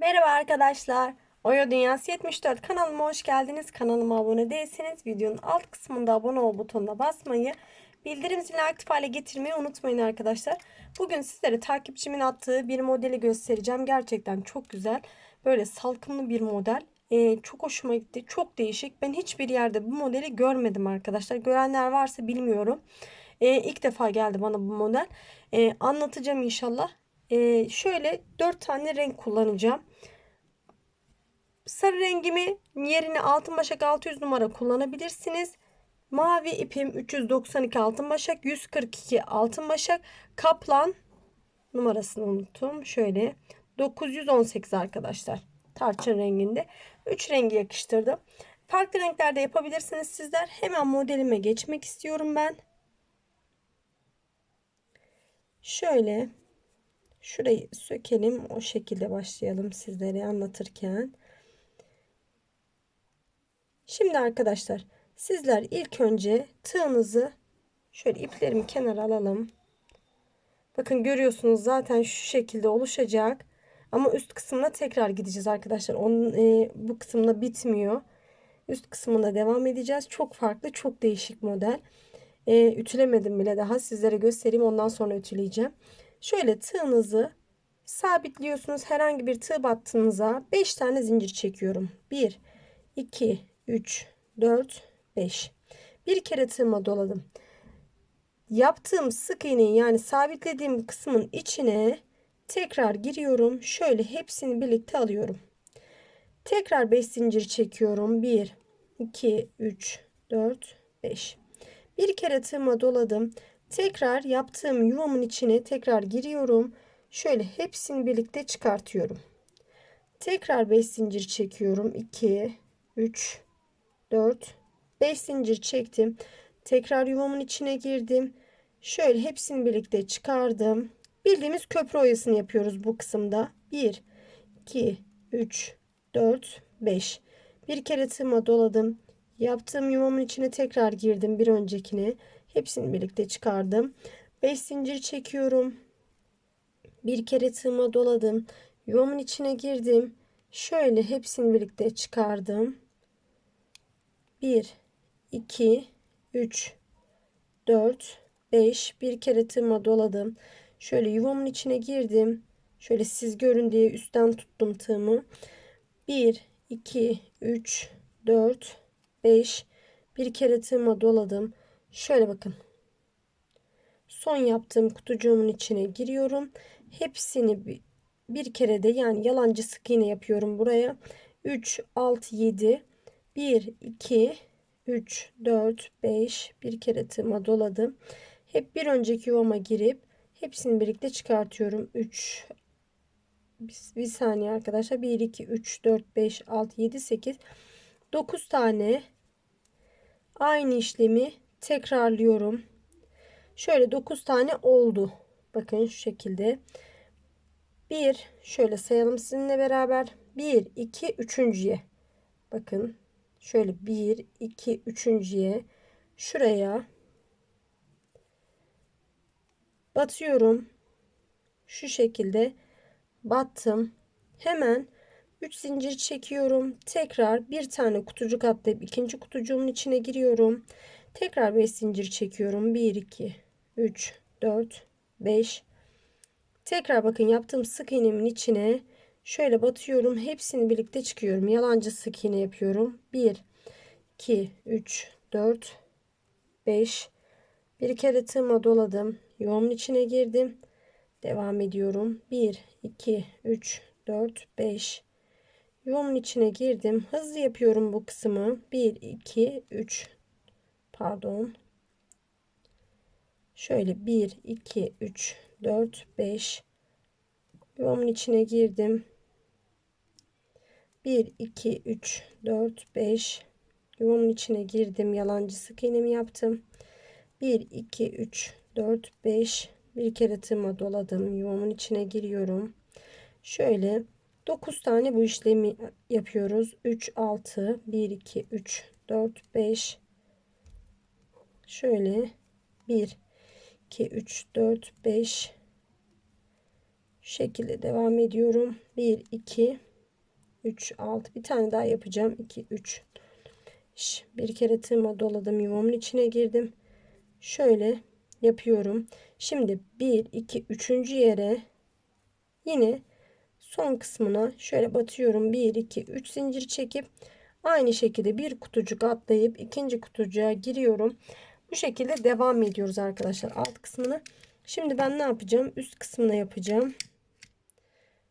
Merhaba arkadaşlar. Oyo Dünyası 74 kanalıma hoş geldiniz. Kanalıma abone değilseniz videonun alt kısmında abone ol butonuna basmayı, bildirim zilini aktif hale getirmeyi unutmayın arkadaşlar. Bugün sizlere takipçimin attığı bir modeli göstereceğim. Gerçekten çok güzel. Böyle salkımlı bir model. Ee, çok hoşuma gitti. Çok değişik. Ben hiçbir yerde bu modeli görmedim arkadaşlar. Görenler varsa bilmiyorum. Ee, ilk defa geldi bana bu model. Ee, anlatacağım inşallah. Ee, şöyle 4 tane renk kullanacağım. Sarı rengimi yerine altın başak 600 numara kullanabilirsiniz. Mavi ipim 392 altın başak 142 altın başak kaplan numarasını unuttum. Şöyle 918 arkadaşlar. Tarçın renginde. 3 rengi yakıştırdım. Farklı renklerde yapabilirsiniz sizler. Hemen modelime geçmek istiyorum ben. Şöyle Şurayı sökelim. O şekilde başlayalım sizlere anlatırken. Şimdi arkadaşlar sizler ilk önce tığınızı şöyle iplerimi kenara alalım. Bakın görüyorsunuz zaten şu şekilde oluşacak. Ama üst kısmına tekrar gideceğiz arkadaşlar. Onun e, bu kısımda bitmiyor. Üst kısmında devam edeceğiz. Çok farklı, çok değişik model. E, ütülemedim bile daha. Sizlere göstereyim. Ondan sonra ütüleyeceğim. Şöyle tığınızı sabitliyorsunuz. Herhangi bir tığ battığınıza 5 tane zincir çekiyorum. 1, 2, 3, 4, 5. Bir kere tığıma doladım. Yaptığım sık iğneyi yani sabitlediğim kısmın içine tekrar giriyorum. Şöyle hepsini birlikte alıyorum. Tekrar 5 zincir çekiyorum. 1, 2, 3, 4, 5. Bir kere tığıma doladım. Tekrar yaptığım yuvamın içine tekrar giriyorum. Şöyle hepsini birlikte çıkartıyorum. Tekrar 5 zincir çekiyorum. 2, 3, 4, 5 zincir çektim. Tekrar yuvamın içine girdim. Şöyle hepsini birlikte çıkardım. Bildiğimiz köprü oyasını yapıyoruz bu kısımda. 1, 2, 3, 4, 5. Bir kere tığıma doladım. Yaptığım yuvamın içine tekrar girdim bir öncekine. Hepsini birlikte çıkardım. 5 zincir çekiyorum. Bir kere tığıma doladım. Yuvamın içine girdim. Şöyle hepsini birlikte çıkardım. 1 2 3 4 5 bir kere tığıma doladım. Şöyle yuvamın içine girdim. Şöyle siz görün diye üstten tuttum tığımı. 1 2 3 4 5 bir kere tığıma doladım. Şöyle bakın. Son yaptığım kutucuğumun içine giriyorum. Hepsini bir, bir kere de yani yalancı sık iğne yapıyorum buraya. 3, 6, 7, 1, 2, 3, 4, 5 bir kere tığıma doladım. Hep bir önceki yuvama girip hepsini birlikte çıkartıyorum. 3, bir, bir saniye arkadaşlar. 1, 2, 3, 4, 5, 6, 7, 8, 9 tane aynı işlemi tekrarlıyorum. Şöyle 9 tane oldu. Bakın şu şekilde. 1 şöyle sayalım sizinle beraber. 1 2 üçüncüye. Bakın şöyle 1 2 üçüncüye şuraya batıyorum. Şu şekilde battım. Hemen 3 zincir çekiyorum. Tekrar bir tane kutucuk atlayıp ikinci kutucuğumun içine giriyorum. Tekrar 5 zincir çekiyorum. 1 2 3 4 5 Tekrar bakın yaptığım sık iğnemin içine şöyle batıyorum. Hepsini birlikte çıkıyorum. Yalancı sık iğne yapıyorum. 1 2 3 4 5 bir kere tığıma doladım. Yuvamın içine girdim. Devam ediyorum. 1 2 3 4 5 Yuvamın içine girdim. Hızlı yapıyorum bu kısmı. 1 2 3 pardon. Şöyle 1 2 3 4 5 yuvamın içine girdim. 1 2 3 4 5 yuvamın içine girdim. Yalancı sık iğnemi yaptım. 1 2 3 4 5 bir kere tığıma doladım. Yuvamın içine giriyorum. Şöyle 9 tane bu işlemi yapıyoruz. 3 6 1 2 3 4 5 şöyle 1 2 3 4 5 şekilde devam ediyorum. 1 2 3 6 bir tane daha yapacağım. 2 3 bir kere tığıma doladım. Yuvamın içine girdim. Şöyle yapıyorum. Şimdi 1 2 3. yere yine son kısmına şöyle batıyorum. 1 2 3 zincir çekip aynı şekilde bir kutucuk atlayıp ikinci kutucuğa giriyorum bu şekilde devam ediyoruz arkadaşlar alt kısmını. Şimdi ben ne yapacağım? Üst kısmına yapacağım.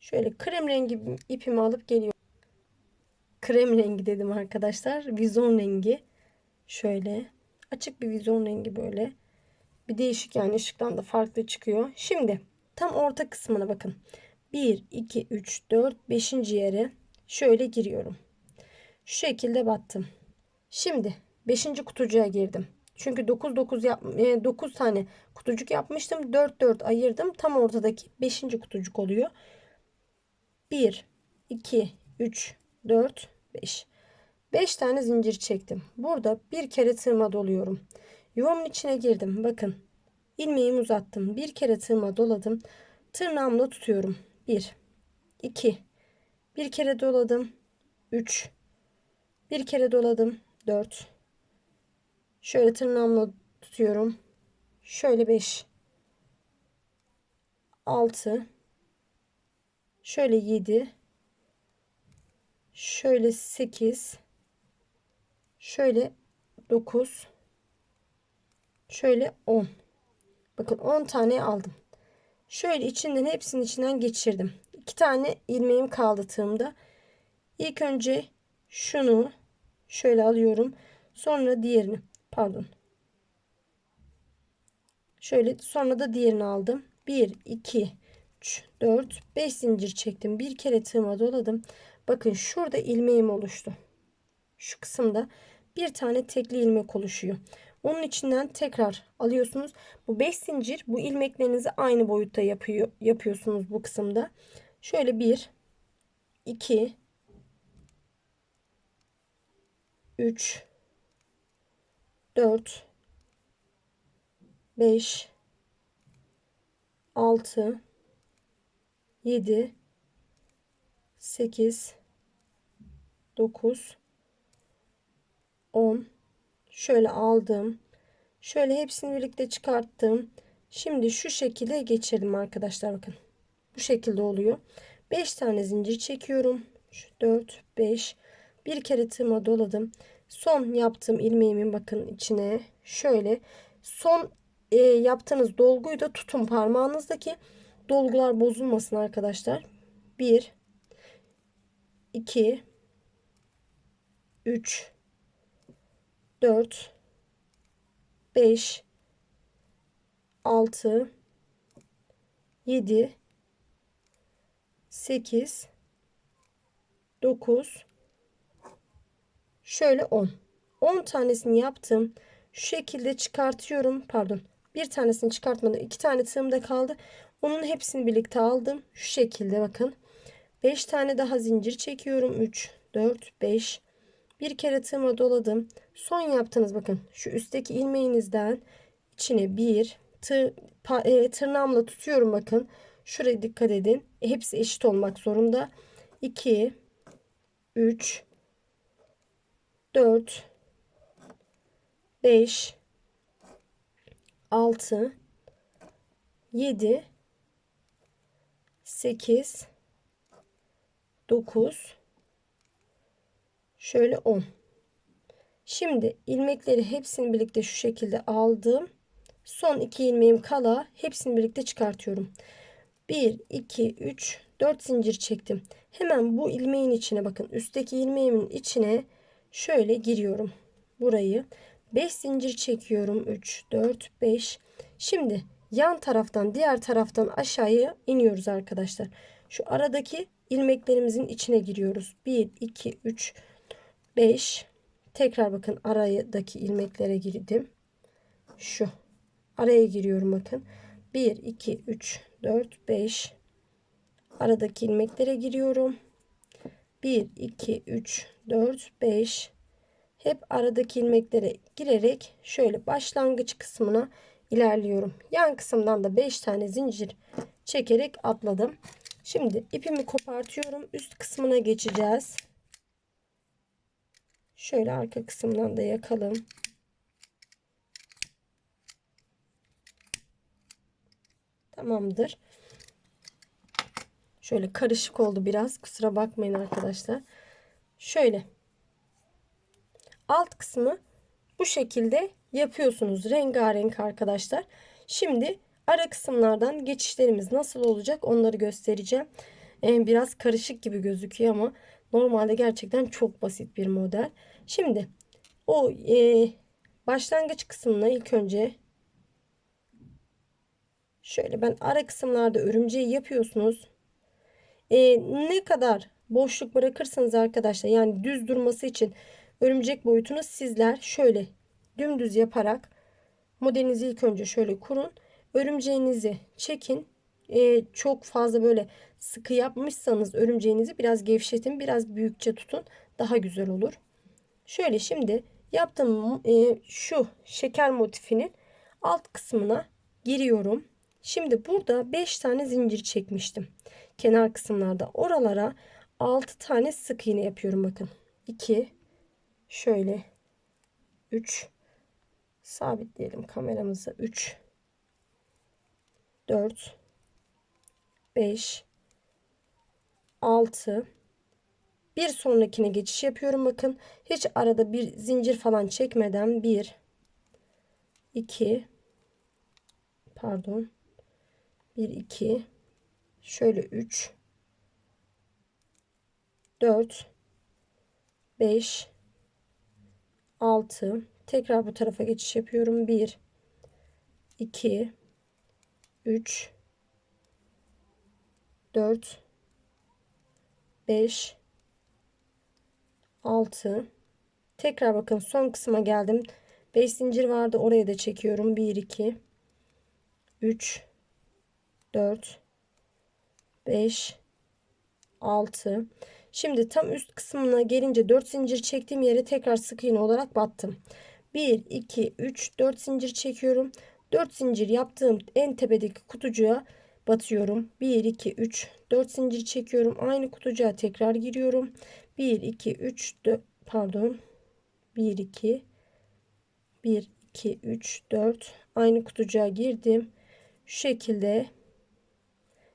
Şöyle krem rengi ipimi alıp geliyorum. Krem rengi dedim arkadaşlar. Vizon rengi. Şöyle. Açık bir vizon rengi böyle. Bir değişik yani ışıktan da farklı çıkıyor. Şimdi tam orta kısmına bakın. 1 2 3 4 5. yere şöyle giriyorum. Şu şekilde battım. Şimdi 5. kutucuğa girdim çünkü 9 9 yap 9 tane kutucuk yapmıştım. 4 4 ayırdım. Tam ortadaki 5. kutucuk oluyor. 1 2 3 4 5 5 tane zincir çektim. Burada bir kere tığıma doluyorum. Yuvamın içine girdim. Bakın ilmeğimi uzattım. Bir kere tığıma doladım. Tırnağımla tutuyorum. 1 2 bir kere doladım. 3 bir kere doladım. 4 şöyle tırnağımla tutuyorum. Şöyle 5 6 şöyle 7 şöyle 8 şöyle 9 şöyle 10 bakın 10 tane aldım. Şöyle içinden hepsinin içinden geçirdim. İki tane ilmeğim kaldı tığımda. İlk önce şunu şöyle alıyorum. Sonra diğerini pardon. Şöyle sonra da diğerini aldım. 1 2 3 4 5 zincir çektim. Bir kere tığıma doladım. Bakın şurada ilmeğim oluştu. Şu kısımda bir tane tekli ilmek oluşuyor. Onun içinden tekrar alıyorsunuz. Bu 5 zincir bu ilmeklerinizi aynı boyutta yapıyor, yapıyorsunuz bu kısımda. Şöyle 1 2 3 4 5 6 7 8 9 10 şöyle aldım. Şöyle hepsini birlikte çıkarttım. Şimdi şu şekilde geçirdim arkadaşlar bakın. Bu şekilde oluyor. 5 tane zincir çekiyorum. 4 5 bir kere tığıma doladım. Son yaptığım ilmeğimin bakın içine şöyle son e, yaptığınız dolguyu da tutun parmağınızdaki dolgular bozulmasın arkadaşlar. 1 2 3 4 5 6 7 8 9 şöyle 10 10 tanesini yaptım. Şu şekilde çıkartıyorum. Pardon. Bir tanesini çıkartmadım. İki tane tığımda kaldı. Onun hepsini birlikte aldım. Şu şekilde bakın. 5 tane daha zincir çekiyorum. 3 4 5 bir kere tığıma doladım. Son yaptığınız bakın. Şu üstteki ilmeğinizden içine bir tır, e, tırnağımla tutuyorum bakın. Şuraya dikkat edin. Hepsi eşit olmak zorunda. 2 3 4 5 6 7 8 9 Şöyle 10. Şimdi ilmekleri hepsini birlikte şu şekilde aldım. Son iki ilmeğim kala hepsini birlikte çıkartıyorum. 1, 2, 3, 4 zincir çektim. Hemen bu ilmeğin içine bakın. Üstteki ilmeğimin içine şöyle giriyorum. Burayı 5 zincir çekiyorum. 3, 4, 5. Şimdi yan taraftan diğer taraftan aşağıya iniyoruz arkadaşlar. Şu aradaki ilmeklerimizin içine giriyoruz. 1, 2, 3, 4. 5 tekrar bakın aradaki ilmeklere girdim şu araya giriyorum bakın 1 2 3 4 5 aradaki ilmeklere giriyorum 1 2 3 4 5 hep aradaki ilmeklere girerek şöyle başlangıç kısmına ilerliyorum yan kısımdan da 5 tane zincir çekerek atladım Şimdi ipimi kopartıyorum. Üst kısmına geçeceğiz. Şöyle arka kısımdan da yakalım. Tamamdır. Şöyle karışık oldu biraz. Kusura bakmayın arkadaşlar. Şöyle. Alt kısmı bu şekilde yapıyorsunuz. Rengarenk arkadaşlar. Şimdi ara kısımlardan geçişlerimiz nasıl olacak onları göstereceğim. Ee, biraz karışık gibi gözüküyor ama normalde gerçekten çok basit bir model. Şimdi o e, başlangıç kısmına ilk önce şöyle ben ara kısımlarda örümceği yapıyorsunuz. Ee, ne kadar boşluk bırakırsanız arkadaşlar yani düz durması için örümcek boyutunu sizler şöyle dümdüz yaparak modelinizi ilk önce şöyle kurun. Örümceğinizi çekin. Ee, çok fazla böyle sıkı yapmışsanız örümceğinizi biraz gevşetin. Biraz büyükçe tutun. Daha güzel olur. Şöyle şimdi yaptığım e, şu şeker motifinin alt kısmına giriyorum. Şimdi burada 5 tane zincir çekmiştim. Kenar kısımlarda. Oralara 6 tane sık iğne yapıyorum bakın. 2 şöyle 3 sabitleyelim kameramızı. 3 4 5 6 bir sonrakine geçiş yapıyorum bakın. Hiç arada bir zincir falan çekmeden 1 2 pardon 1 2 şöyle 3 4 5 6 tekrar bu tarafa geçiş yapıyorum. 1 2 3 4 5 6 tekrar bakın son kısma geldim. 5 zincir vardı. Oraya da çekiyorum. 1 2 3 4 5 6 şimdi tam üst kısmına gelince 4 zincir çektiğim yere tekrar sık iğne olarak battım. 1 2 3 4 zincir çekiyorum. 4 zincir yaptığım en tepedeki kutucuğa batıyorum. 1 2 3 4 zincir çekiyorum. Aynı kutucuğa tekrar giriyorum. 1 2 3 4 pardon. 1 2 1 2 3 4 aynı kutucuğa girdim. Şu şekilde.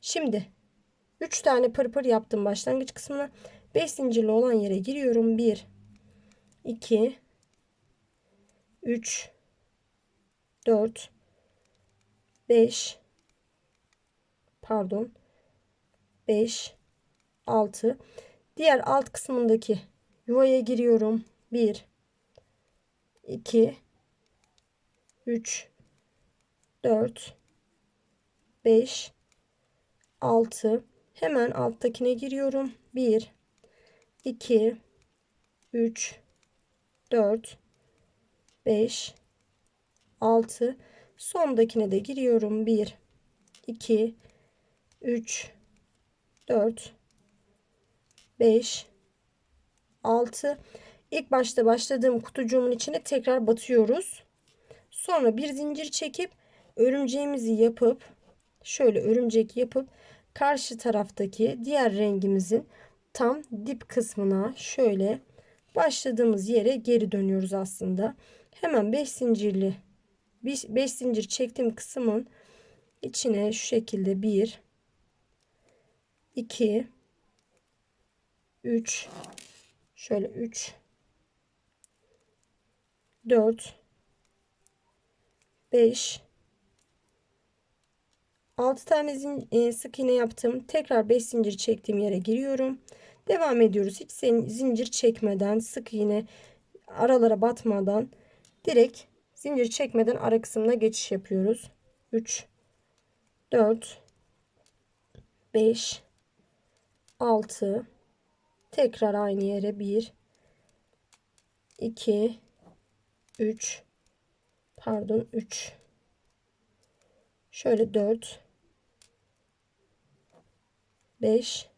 Şimdi 3 tane pırpır yaptım başlangıç kısmına. 5 zincirli olan yere giriyorum. 1 2 3 4 5 pardon 5 6 diğer alt kısmındaki yuvaya giriyorum. 1 2 3 4 5 6 hemen alttakine giriyorum. 1 2 3 4 5 6 sondakine de giriyorum. 1 2 3 4 5 6 ilk başta başladığım kutucuğumun içine tekrar batıyoruz. Sonra bir zincir çekip örümceğimizi yapıp şöyle örümcek yapıp karşı taraftaki diğer rengimizin tam dip kısmına şöyle başladığımız yere geri dönüyoruz aslında. Hemen 5 zincirli 5 zincir çektiğim kısmın içine şu şekilde 1 2 3 şöyle 3 4 5 6 tane zin, e, sık iğne yaptım. Tekrar 5 zincir çektiğim yere giriyorum. Devam ediyoruz. Hiç zincir çekmeden sık iğne aralara batmadan direkt zincir çekmeden ara kısmına geçiş yapıyoruz. 3 4 5 6 tekrar aynı yere 1 2 3 pardon 3 şöyle 4 5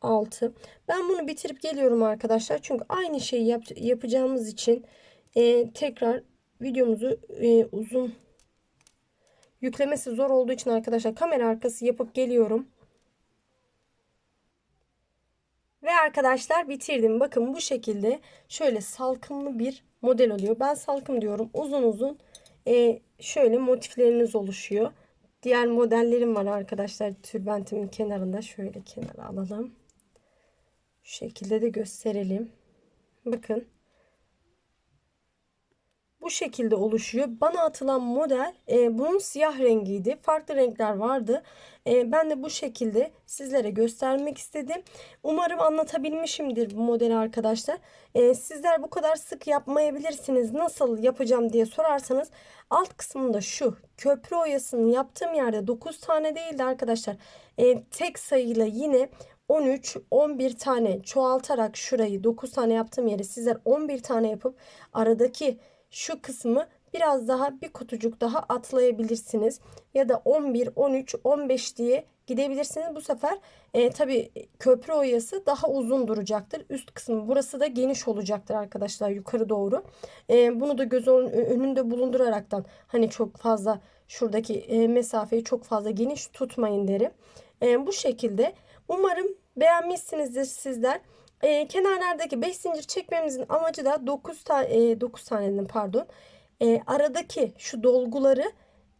6 ben bunu bitirip geliyorum arkadaşlar çünkü aynı şeyi yap yapacağımız için e, tekrar videomuzu e, uzun yüklemesi zor olduğu için arkadaşlar kamera arkası yapıp geliyorum. Ve arkadaşlar bitirdim. Bakın bu şekilde şöyle salkımlı bir model oluyor. Ben salkım diyorum. Uzun uzun e, şöyle motifleriniz oluşuyor. Diğer modellerim var arkadaşlar. Tülbentimin kenarında şöyle kenara alalım. Şu şekilde de gösterelim. Bakın. Bu şekilde oluşuyor. Bana atılan model e, bunun siyah rengiydi. Farklı renkler vardı. E, ben de bu şekilde sizlere göstermek istedim. Umarım anlatabilmişimdir bu modeli arkadaşlar. E, sizler bu kadar sık yapmayabilirsiniz. Nasıl yapacağım diye sorarsanız alt kısmında şu köprü oyasını yaptığım yerde 9 tane değildi arkadaşlar. E, tek sayıyla yine 13, 11 tane çoğaltarak şurayı 9 tane yaptığım yeri sizler 11 tane yapıp aradaki şu kısmı biraz daha bir kutucuk daha atlayabilirsiniz. Ya da 11, 13, 15 diye gidebilirsiniz. Bu sefer e, tabi köprü oyası daha uzun duracaktır. Üst kısmı burası da geniş olacaktır arkadaşlar yukarı doğru. E, bunu da göz önünde bulunduraraktan hani çok fazla şuradaki e, mesafeyi çok fazla geniş tutmayın derim. E, bu şekilde umarım beğenmişsinizdir sizler. E, kenarlardaki 5 zincir çekmemizin amacı da 9 tane e, 9 tanenin pardon. E, aradaki şu dolguları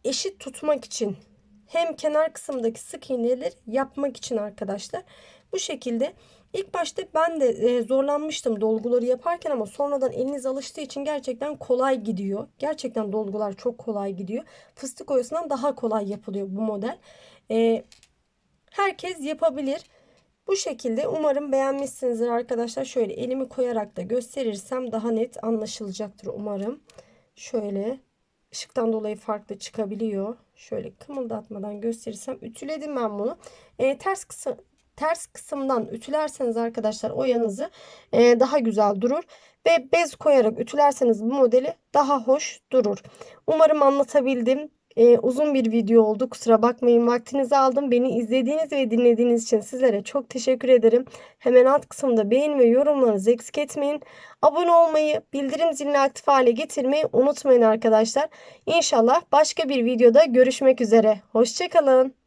eşit tutmak için hem kenar kısımdaki sık iğneleri yapmak için arkadaşlar. Bu şekilde ilk başta ben de e, zorlanmıştım dolguları yaparken ama sonradan eliniz alıştığı için gerçekten kolay gidiyor. Gerçekten dolgular çok kolay gidiyor. Fıstık oyasından daha kolay yapılıyor bu model. E, herkes yapabilir. Bu şekilde umarım beğenmişsinizdir arkadaşlar. Şöyle elimi koyarak da gösterirsem daha net anlaşılacaktır umarım. Şöyle ışıktan dolayı farklı çıkabiliyor. Şöyle kımıldatmadan gösterirsem ütüledim ben bunu. E, ters kısım ters kısımdan ütülerseniz arkadaşlar oyanızı e, daha güzel durur ve bez koyarak ütülerseniz bu modeli daha hoş durur. Umarım anlatabildim. Ee, uzun bir video oldu. Kusura bakmayın vaktinizi aldım. Beni izlediğiniz ve dinlediğiniz için sizlere çok teşekkür ederim. Hemen alt kısımda beğen ve yorumlarınızı eksik etmeyin. Abone olmayı, bildirim zilini aktif hale getirmeyi unutmayın arkadaşlar. İnşallah başka bir videoda görüşmek üzere. Hoşçakalın.